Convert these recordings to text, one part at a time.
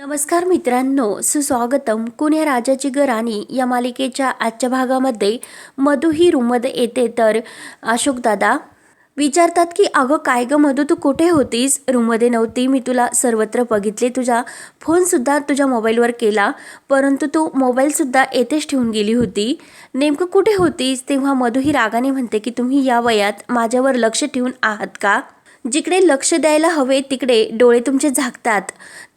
नमस्कार मित्रांनो सुस्वागतम. कुण्या राजाची गराणी या मालिकेच्या आजच्या भागामध्ये मधू ही रूममध्ये येते तर अशोकदादा विचारतात की अगं काय गं मधू तू कुठे होतीस? रूममध्ये नव्हती मी तुला सर्वत्र बघितले. तुझा फोनसुद्धा तुझ्या मोबाईलवर केला परंतु तू मोबाईलसुद्धा येथेच ठेवून गेली होती. नेमकं कुठे होतीस? तेव्हा मधू ही रागाने म्हणते की तुम्ही या वयात माझ्यावर लक्ष ठेवून आहात का? जिकडे लक्ष द्यायला हवे तिकडे डोळे तुमचे झाकतात.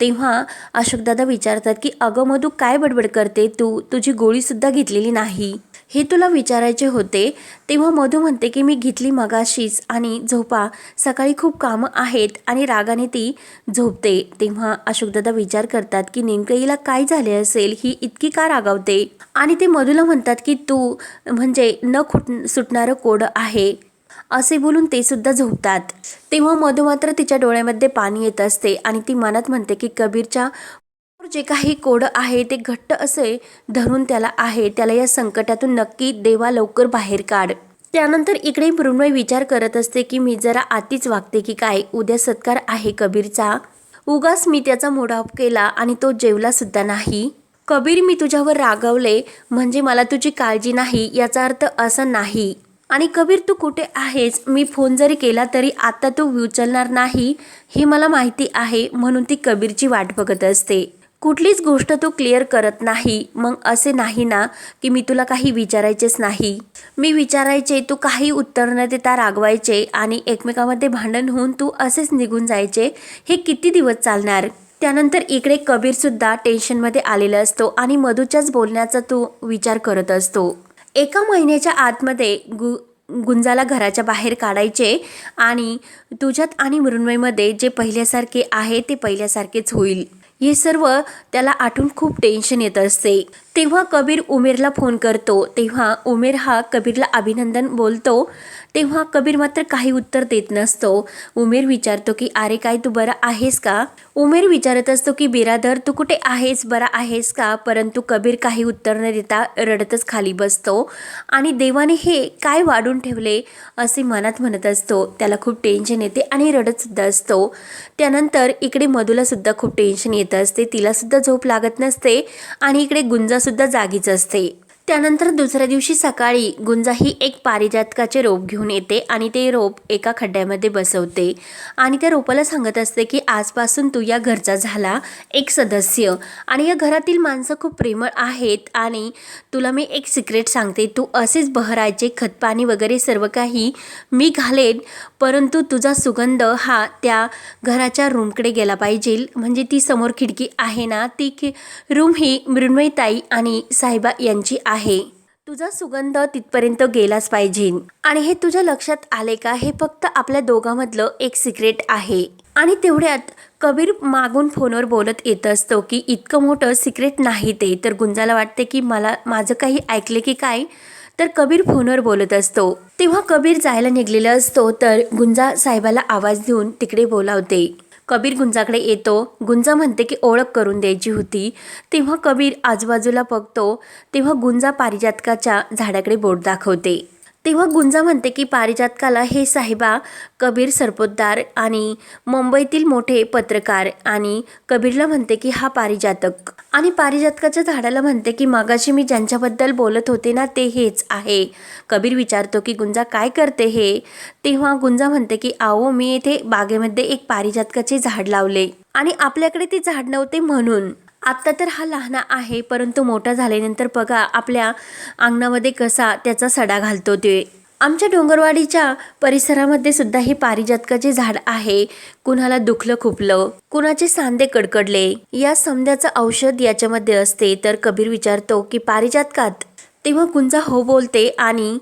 तेव्हा अशोकदादा विचारतात की अगं मधू काय बडबड करते? तू तुझी गोळीसुद्धा घेतलेली नाही. हे तुला विचारायचे होते तेव्हा मधू म्हणते की मी घेतली मगाशीच आणि झोपा सकाळी खूप कामं आहेत आणि रागाने ती झोपते. तेव्हा अशोकदादा विचार करतात की नेमकं हिला काय झाले असेल? ही इतकी का रागावते? आणि ते मधूला म्हणतात की तू म्हणजे न खुट सुटणारं कोड आहे. असे बोलून ते सुद्धा झोपतात. तेव्हा मधू मात्र तिच्या डोळ्यामध्ये पाणी येत असते आणि ती मनात म्हणते की कबीरच्या जे काही कोड आहे ते घट्ट असे धरून त्याला आहे. त्याला या संकटातून नक्की देवा लवकर बाहेर काढ. त्यानंतर इकडे मृण्मय विचार करत असते की मी जरा आतीच वागते की काय? उद्या सत्कार आहे कबीरचा. उगाच मी त्याचा मोडाप केला आणि तो जेवला सुद्धा नाही. कबीर मी तुझ्यावर रागवले म्हणजे मला तुझी काळजी नाही याचा अर्थ असा नाही. आणि कबीर तू कुठे आहेस? मी फोन जरी केला तरी आता तू उचलणार नाही हे मला माहिती आहे म्हणून ती कबीरची वाट बघत असते. कुठलीच गोष्ट तू क्लिअर करत नाही मग असे नाही ना की मी तुला काही विचारायचेच नाही. मी विचारायचे तू काही उत्तर न देता रागवायचे आणि एकमेकामध्ये भांडण होऊन तू असेच निघून जायचे हे किती दिवस चालणार? त्यानंतर इकडे कबीरसुद्धा टेन्शनमध्ये आलेला असतो आणि मधूच्याच बोलण्याचा तू विचार करत असतो. एका महिन्याच्या आतमध्ये गु गुंजाला घराच्या बाहेर काढायचे आणि तुझ्यात आणि मृण्मयमध्ये जे पहिल्यासारखे आहे ते पहिल्यासारखेच होईल. हे सर्व त्याला आठवून खूप टेन्शन येत असते. तेव्हा कबीर उमेरला फोन करतो. तेव्हा उमेर हा कबीरला अभिनंदन बोलतो. तेव्हा कबीर मात्र काही उत्तर देत नसतो. उमेर विचारतो की अरे काय तू बरा आहेस का? उमेर विचारत असतो की बिरादर तू कुठे आहेस? बरा आहेस का? परंतु कबीर काही उत्तर न देता रडतच खाली बसतो. आणि देवाने हे काय वाढून ठेवले असे मनात म्हणत असतो. त्याला खूप टेन्शन येते आणि रडतसुद्धा असतो. त्यानंतर इकडे मधूलासुद्धा खूप टेन्शन येत असते. तिलासुद्धा झोप लागत नसते आणि इकडे गुंजासुद्धा जागीच असते. त्यानंतर दुसऱ्या दिवशी सकाळी गुंजा ही एक पारिजातकाचे रोप घेऊन येते आणि ते रोप एका खड्ड्यामध्ये बसवते. आणि त्या रोपाला सांगत असते की आजपासून तू या घरचा झाला एक सदस्य. आणि या घरातील माणसं खूप प्रेमळ आहेत आणि तुला मी एक सिक्रेट सांगते. तू असेच बहरायचे खतपाणी वगैरे सर्व काही मी घालेन परंतु तुझा सुगंध हा त्या घराच्या रूमकडे गेला पाहिजे. म्हणजे ती समोर खिडकी आहे ना ती खि रूम ही मृण्मयताई आणि साहेबा यांची आहे आहे. तुझा सुगंध तिथपर्यंत गेलाच पाहिजे. आणि हे तुझ्या लक्षात आले का? हे फक्त आपल्या दोघांमधलं एक सिक्रेट आहे. आणि तेवढ्यात कबीर मागून फोनवर बोलत येत असतो की इतकं मोठं सिक्रेट नाही ते तर गुंजाला वाटते की मला माझं काही ऐकले की काय तर कबीर फोनवर बोलत असतो. तेव्हा कबीर जायला निघलेला असतो तर गुंजा साहेबाला आवाज देऊन तिकडे बोलावते. कबीर गुंजाकडे येतो. गुंजा म्हणते की ओळख करून द्यायची होती. तेव्हा कबीर आजूबाजूला बघतो. तेव्हा गुंजा पारिजातकाच्या झाडाकडे बोट दाखवते. तेव्हा गुंजा म्हणते की पारिजातकाला हे साहेबा कबीर सरपोतदार आणि मुंबईतील मोठे पत्रकार आणि कबीरला म्हणते की हा पारिजातक. आणि पारिजातकाच्या झाडाला म्हणते की मागाशी मी ज्यांच्याबद्दल बोलत होते ना ते हेच आहे. कबीर विचारतो की गुंजा काय करते हे? तेव्हा गुंजा म्हणते की आओ मी येथे बागेमध्ये एक पारिजातकाचे झाड लावले आणि आपल्याकडे ते झाड नव्हते म्हणून. आत्ता तर हा लहाना आहे परंतु मोठा झाल्यानंतर बघा आपल्या अंगणामध्ये कसा त्याचा सडा घालतो ते. आमच्या डोंगरवाडीच्या परिसरामध्ये सुद्धा हे पारिजातकाचे झाड आहे. कुणाला दुखलं खुपलं कुणाचे सांधे कडकडले या समद्याचं औषध याच्यामध्ये असते. तर कबीर विचारतो की पारिजातकात? तेव्हा कुंजा हो बोलते आणि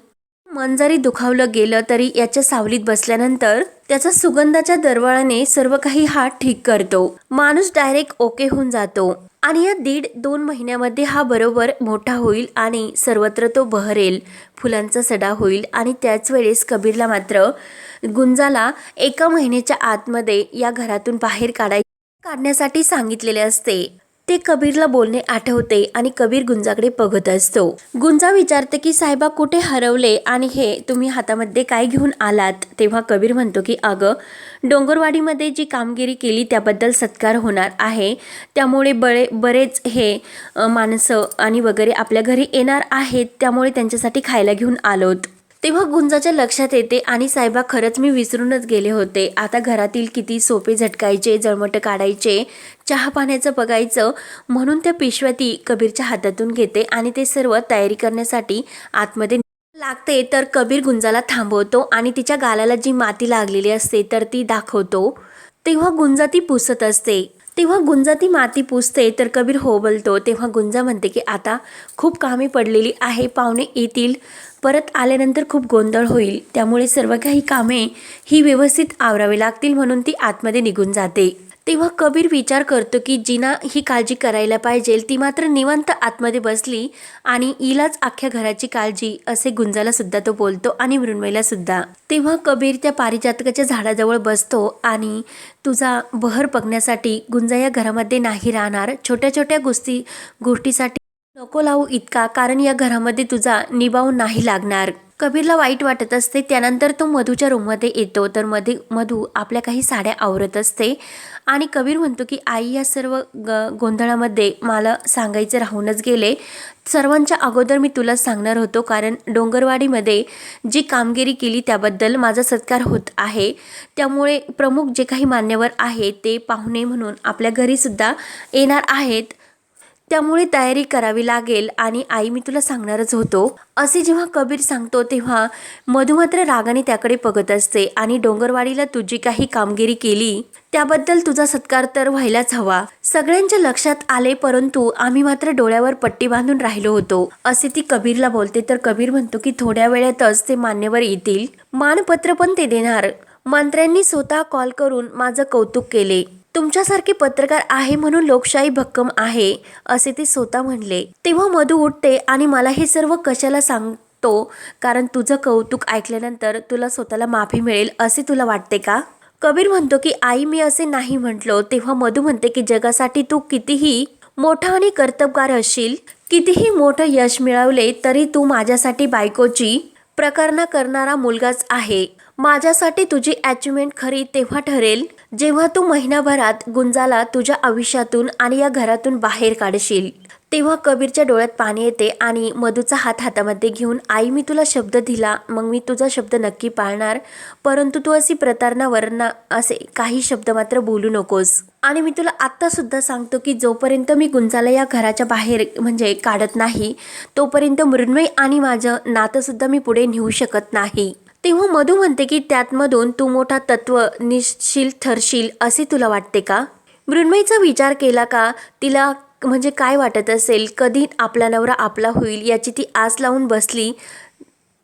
मन जरी दुखावलं गेलं तरी याच्या सावलीत बसल्यानंतर त्याचा सुगंधाच्या दरवळाने सर्व काही हा ठीक करतो. माणूस डायरेक्ट ओके होऊन जातो. आणि या दीड दोन महिन्यामध्ये हा बरोबर मोठा होईल आणि सर्वत्र तो बहरेल. फुलांचा सडा होईल आणि त्याच वेळेस कबीरला मात्र गुंजाला एका महिन्याच्या आतमध्ये या घरातून बाहेर काढाय काढण्यासाठी सांगितलेले असते. ते कबीरला बोलणे आठवते आणि कबीर गुंजाकडे बघत असतो. गुंजा विचारते की साहेबा कुठे हरवले आणि हे तुम्ही हातामध्ये काय घेऊन आलात? तेव्हा कबीर म्हणतो की अगं डोंगरवाडीमध्ये जी कामगिरी केली त्याबद्दल सत्कार होणार आहे. त्यामुळे बळे बरेच हे माणसं आणि वगैरे आपल्या घरी येणार आहेत. त्यामुळे त्यांच्यासाठी खायला घेऊन आलोत. तेव्हा गुंजाच्या लक्षात येते आणि साहेबा खरंच मी विसरूनच गेले होते. आता घरातील किती सोपे झटकायचे जळमट काढायचे चहा पाण्याचं बघायचं म्हणून त्या पिशव्या ती कबीरच्या हातातून घेते आणि ते सर्व तयारी करण्यासाठी आतमध्ये लागते. तर कबीर गुंजाला थांबवतो आणि तिच्या गालाला जी माती लागलेली असते तर ती दाखवतो. तेव्हा गुंजा ती पुसत असते. तेव्हा गुंजा ती माती पुसते तर कबीर हो बोलतो तेव्हा गुंजा म्हणते की आता खूप कामे पडलेली आहे पाहुणे येतील. परत आल्यानंतर खूप गोंधळ होईल. त्यामुळे सर्व काही कामे ही व्यवस्थित आवरावी लागतील म्हणून ती आतमध्ये निघून जाते. तेव्हा कबीर विचार करतो की जिना ही काळजी करायला पाहिजे. ती मात्र निवांत आतमध्ये बसली आणि इलाच अख्ख्या घराची काळजी असे गुंजाला सुद्धा तो बोलतो आणि मृण्मयला सुद्धा. तेव्हा कबीर त्या पारिजातकाच्या झाडाजवळ बसतो आणि तुझा बहर बघण्यासाठी गुंजा या घरामध्ये नाही राहणार. छोट्या छोट्या गोष्टी गोष्टीसाठी नको लावू इतका कारण या घरामध्ये तुझा निभाव नाही लागणार. कबीरला वाईट वाटत असते त्यानंतर तो मधूच्या रूममध्ये येतो. तर मध्ये मधू आपल्या काही साड्या आवरत असते. आणि कबीर म्हणतो की आई या सर्व ग गोंधळामध्ये मला सांगायचे राहूनच गेले. सर्वांच्या अगोदर मी तुला सांगणार होतो कारण डोंगरवाडीमध्ये जी कामगिरी केली त्याबद्दल माझा सत्कार होत आहे. त्यामुळे प्रमुख जे काही मान्यवर आहे ते पाहुणे म्हणून आपल्या घरीसुद्धा येणार आहेत. त्यामुळे तयारी करावी लागेल आणि आई मी तुला सांगणारच होतो. असे जेव्हा कबीर सांगतो तेव्हा मधु मात्र रागाने त्याकडे बघत असते आणि डोंगरवाडीला तुझी काही कामगिरी केली त्याबद्दल तुझा सत्कार तर व्हायलाच हवा. सगळ्यांच्या लक्षात आले परंतु आम्ही मात्र डोळ्यावर पट्टी बांधून राहिलो होतो. असे ती कबीरला बोलते तर कबीर म्हणतो की थोड्या वेळातच ते मान्यवर येतील. मानपत्र पण ते देणार. मंत्र्यांनी स्वतः कॉल करून माझं कौतुक केले. तुमच्यासारखे पत्रकार आहे म्हणून लोकशाही भक्कम आहे असे ते स्वतः म्हणले. तेव्हा मधू उठते आणि मला हे सर्व कशाला सांगतो? कारण तुझं कौतुक ऐकल्यानंतर तुला स्वतःला माफी मिळेल असे तुला वाटते का? कबीर म्हणतो की आई मी असे नाही म्हटलो. तेव्हा मधू म्हणते की जगासाठी तू कितीही मोठा आणि कर्तबगार असशील कितीही मोठं यश मिळवले तरी तू माझ्यासाठी बायकोची प्रकरणा करणारा मुलगाच आहे. माझ्यासाठी तुझी अचिव्हमेंट खरी तेव्हा ठरेल जेव्हा तू महिनाभरात गुंजाला तुझ्या आयुष्यातून आणि या घरातून बाहेर काढशील. तेव्हा कबीरच्या डोळ्यात पाणी येते आणि मधूचा हात हातामध्ये घेऊन आई मी तुला शब्द दिला मग मी तुझा शब्द नक्की पाळणार. परंतु तू अशी प्रतारणा वरणा असे काही शब्द मात्र बोलू नकोस. आणि मी तुला आत्तासुद्धा सांगतो की जोपर्यंत मी गुंजाला या घराच्या बाहेर म्हणजे काढत नाही तोपर्यंत मृण्मय आणि माझं नातंसुद्धा मी पुढे नेऊ शकत नाही. तेव्हा मधू म्हणते की त्यातमधून तू मोठा तत्व निश्चिल ठरशील असे तुला वाटते का? मृण्मयीचा विचार केला का तिला म्हणजे काय वाटत असेल? कधी आपला नवरा आपला होईल याची ती आस लावून बसली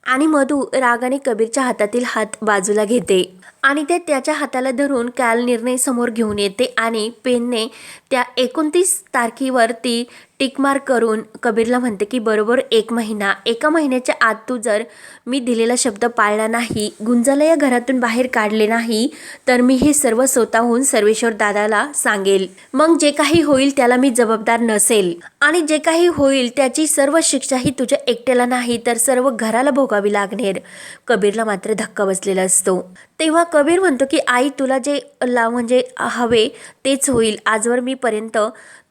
आणि मधू रागाने कबीरच्या हातातील हात बाजूला घेते आणि ते त्याच्या हाताला धरून काल निर्णय समोर घेऊन येते आणि पेनने त्या एकोणतीस तारखेवर ती टिकमार्क करून कबीरला म्हणते की बरोबर एक महिना. एका महिन्याच्या आत तू जर मी दिलेला शब्द पाळला नाही गुंजाला या घरातून बाहेर काढले नाही तर मी हे सर्व स्वतःहून सर्वेश्वर दादाला सांगेल. मग जे काही होईल त्याला मी जबाबदार नसेल. आणि जे काही होईल त्याची सर्व शिक्षा ही तुझ्या एकट्याला नाही तर सर्व घराला भोगावी लागणार. कबीरला मात्र धक्का बसलेला असतो. तेव्हा कबीर म्हणतो की आई तुला जे ला म्हणजे हवे तेच होईल. आजवर मी पर्यंत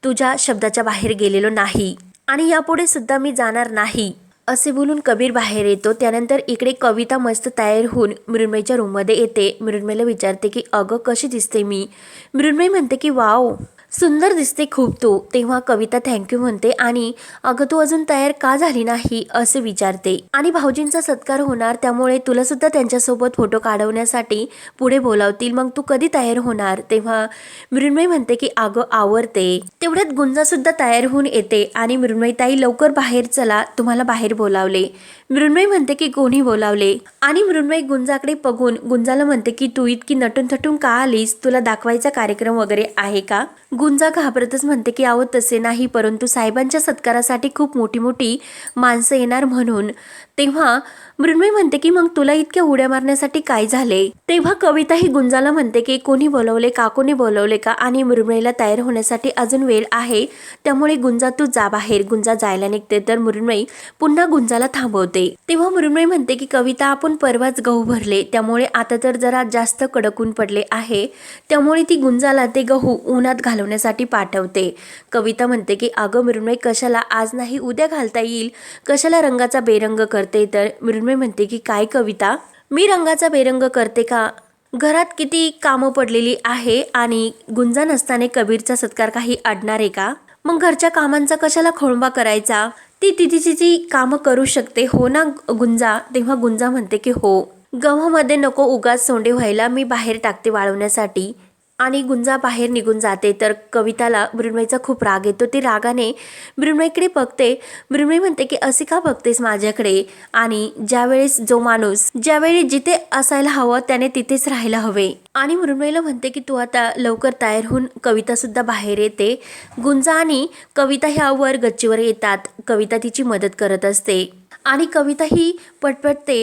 तुझ्या शब्दाच्या बाहेर गेलेलो नाही आणि यापुढे सुद्धा मी जाणार नाही असे बोलून कबीर बाहेर येतो. त्यानंतर इकडे कविता मस्त तयार होऊन मृण्मयच्या रूममध्ये येते. मृण्मयला विचारते की अगं कशी दिसते मी? मृण्मय म्हणते की वाव सुंदर दिसते खूप तू. तेव्हा कविता थँक्यू म्हणते आणि अगं तू अजून तयार का झाली नाही? असे विचारते. आणि भाऊजींचा सत्कार होणार त्यामुळे तुला सुद्धा त्यांच्यासोबत फोटो काढवण्यासाठी पुढे बोलावतील. मग तू कधी तयार होणार? तेव्हा मृण्मय म्हणते की अगं आवरते. तेवढ्यात गुंजा सुद्धा तयार होऊन येते आणि मृण्मयी ताई लवकर बाहेर चला तुम्हाला बाहेर बोलावले. मृण्मय म्हणते की कोणी बोलावले? आणि मृण्मय गुंजाकडे बघून गुंजाला म्हणते की तू इतकी नटून थटून का आलीस? तुला दाखवायचा कार्यक्रम वगैरे आहे का? गुंजा घाबरतच म्हणते की आवत तसे नाही परंतु साहेबांच्या सत्कारासाठी खूप मोठी मोठी माणसं येणार म्हणून. तेव्हा मृण्मयी म्हणते की मग तुला इतक्या उड्या मारण्यासाठी काय झाले? तेव्हा कविता ही गुंजाला म्हणते की कोणी बोलवले का? कोणी बोलवले का? आणि मृण्मयीला तयार होण्यासाठी अजून वेळ आहे. त्यामुळे गुंजा तू जा बाहेर. गुंजा जायला निघते. तर मृण्मयी पुन्हा गुंजाला थांबवते. तेव्हा मृण्मयी म्हणते की कविता आपण परवाच गहू भरले. त्यामुळे आता तर जरा जास्त कडक ऊन पडले आहे. त्यामुळे ती गुंजाला ते गहू उन्हात घालवण्यासाठी पाठवते. कविता म्हणते की अगं मृण्मयी कशाला आज नाही उद्या घालता येईल? कशाला रंगाचा बेरंग करते? तर मृण्मयी म्हणते की काय कविता? मी रंगाचा बेरंग करते का? घरात किती कामं पडलेली आहे आणि गुंजा नसताना कबीरचा सत्कार काही अडणार आहे का? मग घरच्या कामांचा कशाला खोळंबा करायचा? ती तिची तिची कामं करू शकते हो ना गुंजा? तेव्हा गुंजा म्हणते की हो. गव्हामध्ये नको उगाच सोंडे व्हायला मी बाहेर टाकते वाळवण्यासाठी. आणि गुंजा बाहेर निघून जाते. तर कविताला मृण्मयीचा खूप राग येतो. ती रागाने मृण्मयीकडे बघते. मृण्मयी म्हणते की असे का बघतेस माझ्याकडे? आणि ज्यावेळेस जो माणूस ज्यावेळी जिथे असायला हवं त्याने तिथेच राहायला हवे. आणि मृण्मयीला म्हणते की तू आता लवकर तयार होऊन कवितासुद्धा बाहेर येते. गुंजा आणि कविता ह्या वर गच्चीवर येतात. कविता तिची मदत करत असते. आणि कविता ही पटपट ते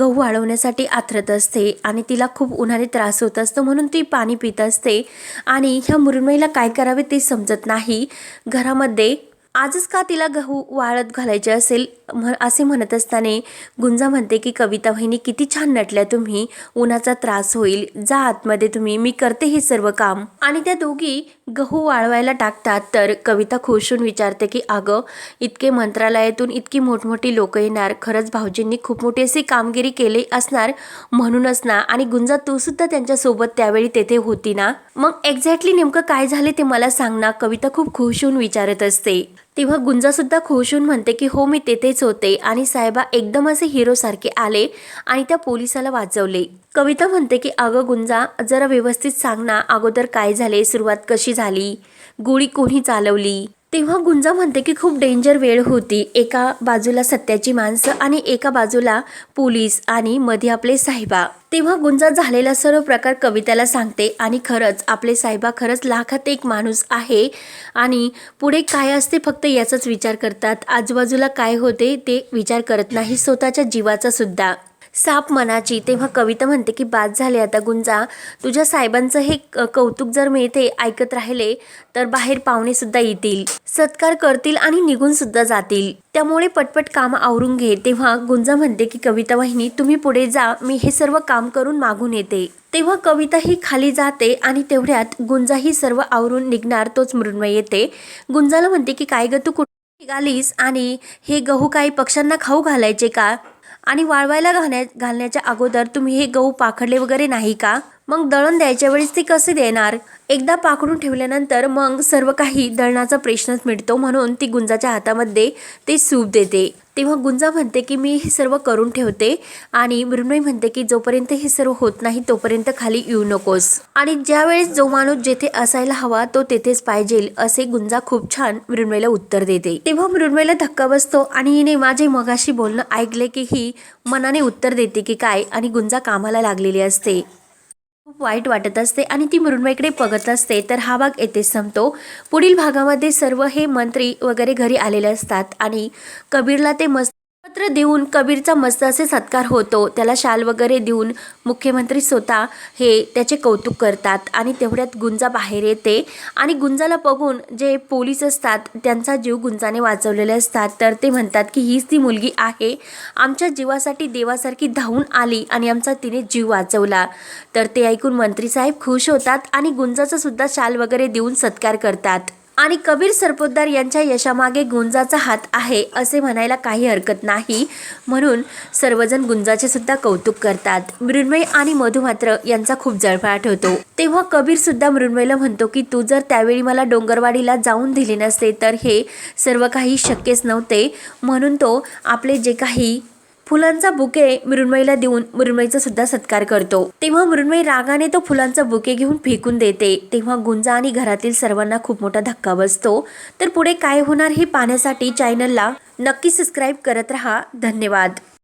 गहू वाळवण्यासाठी आथरत असते आणि तिला खूप उन्हाने त्रास होत असतो म्हणून ती पाणी पित असते. आणि ह्या मुरमईला काय करावे ते समजत नाही. घरामध्ये आजच का तिला गहू वाळत घालायचे असेल? म्ह असे म्हणत असताना गुंजा म्हणते की कविता वहिनी किती छान नटल्या तुम्ही. उन्हाचा त्रास होईल. जा आतमध्ये तुम्ही. मी करते हे सर्व काम. आणि त्या दोघी गहू वाळवायला टाकतात. तर कविता खुशून विचारते की अगं इतके मंत्रालयातून इतकी मोठमोठी लोक येणार. खरंच भाऊजींनी खूप मोठी अशी कामगिरी केली असणार म्हणूनच ना. आणि गुंजा तू सुद्धा त्यांच्यासोबत त्यावेळी तेथे होती ना? मग एक्झॅक्टली नेमकं काय झाले ते मला सांग ना. कविता खूप खुश होऊन विचारत असते. तेव्हा गुंजासुद्धा खुश होऊन म्हणते की हो मी तेथेच होते. आणि साहेबा एकदम असे हिरोसारखे आले आणि त्या पोलिसाला वाचवले. कविता म्हणते की अगं गुंजा जरा व्यवस्थित सांग ना अगोदर काय झाले सुरुवात कशी झाली? गोळी कोणी चालवली? तेव्हा गुंजा म्हणते की खूप डेंजर वेळ होती. एका बाजूला सत्याची माणसं आणि एका बाजूला पोलीस आणि मध्ये आपले साहेबा. तेव्हा गुंजा झालेला सर्व प्रकार कविताला सांगते आणि खरंच आपले साहेबा खरंच लाखात एक माणूस आहे आणि पुढे काय असते फक्त याचाच विचार करतात. आजूबाजूला काय होते ते विचार करत नाही. स्वतःच्या जीवाचा सुद्धा. साप मनाची. तेव्हा कविता म्हणते की बाद झाले आता गुंजा. तुझ्या साहेबांचं हे कौतुक जर मी इथे ऐकत राहिले तर बाहेर पाहुणे सुद्धा येतील. सत्कार करतील आणि निघून सुद्धा जातील. त्यामुळे पटपट काम आवरून घे. तेव्हा गुंजा म्हणते की कविता वाहिनी तुम्ही पुढे जा. मी हे सर्व काम करून मागून येते. तेव्हा कविता ही खाली जाते आणि तेवढ्यात गुंजा ही सर्व आवरून निघणार तोच मृण्मय येते. गुंजाला म्हणते की काय ग तू कुठे निघालीस? आणि हे गहू काही पक्ष्यांना खाऊ घालायचे का? आणि वाळवायला घालण्या घालण्याच्या अगोदर तुम्ही हे गहू पाखडले वगैरे नाही का? मग दळण द्यायच्या वेळेस ते कसे देणार? एकदा पाकडून ठेवल्यानंतर मग सर्व काही दळणाचा प्रश्नच मिळतो म्हणून ती गुंजाच्या हातामध्ये ते सूप देते. तेव्हा गुंजा म्हणते की मी हे सर्व करून ठेवते आणि मृण्मयी म्हणते की जोपर्यंत हे सर्व होत नाही तोपर्यंत खाली येऊ नकोस. आणि ज्यावेळेस जो माणूस जेथे असायला हवा तो तेथेच पाहिजे असे गुंजा खूप छान मृण्मयला उत्तर देते. तेव्हा मृण्मयला धक्का बसतो आणि हिने माझे मगाशी बोलणं ऐकले की ही मनाने उत्तर देते की काय आणि गुंजा कामाला लागलेली असते. खूप वाईट वाटत असते आणि ती मृण्मयीकडे बघत असते. तर हा भाग येथे संपतो. पुढील भागामध्ये सर्व हे मंत्री वगैरे घरी आलेले असतात आणि कबीरला ते मस्त पत्र देऊन कबीरचा मस्त असे सत्कार होतो. त्याला शाल वगैरे देऊन मुख्यमंत्री स्वतः हे त्याचे कौतुक करतात आणि तेवढ्यात गुंजा बाहेर येते. आणि गुंजाला बघून जे पोलीस असतात त्यांचा जीव गुंजाने वाचवलेले असतात. तर ते म्हणतात की हीच ती मुलगी आहे. आमच्या जीवासाठी देवासारखी धावून आली आणि आमचा तिने जीव वाचवला. तर ते ऐकून मंत्री साहेब खुश होतात आणि गुंजाचा सुद्धा शाल वगैरे देऊन सत्कार करतात. आणि कबीर सरपोतदार यांच्या यशामागे गुंजाचा हात आहे असे म्हणायला काही हरकत नाही. म्हणून सर्वजण गुंजाचे सुद्धा कौतुक करतात. मृण्मय आणि मधु मात्र यांचा खूप जळफळाट होतो. तेव्हा कबीर सुद्धा मृण्मयला म्हणतो की तू जर त्यावेळी मला डोंगरवाडीला जाऊन दिले नसते तर हे सर्व काही शक्यच नव्हते. म्हणून तो आपले जे काही फुलांचा बुके मृण्मयीला देऊन मृण्मयीचा सुद्धा सत्कार करतो. तेव्हा मृण्मयी रागाने तो फुलांचा बुके घेऊन फेकून देते. तेव्हा गुंजा आणि घरातील सर्वांना खूप मोठा धक्का बसतो. तर पुढे काय होणार हे पाहण्यासाठी चॅनलला नक्की सबस्क्राईब करत राहा. धन्यवाद.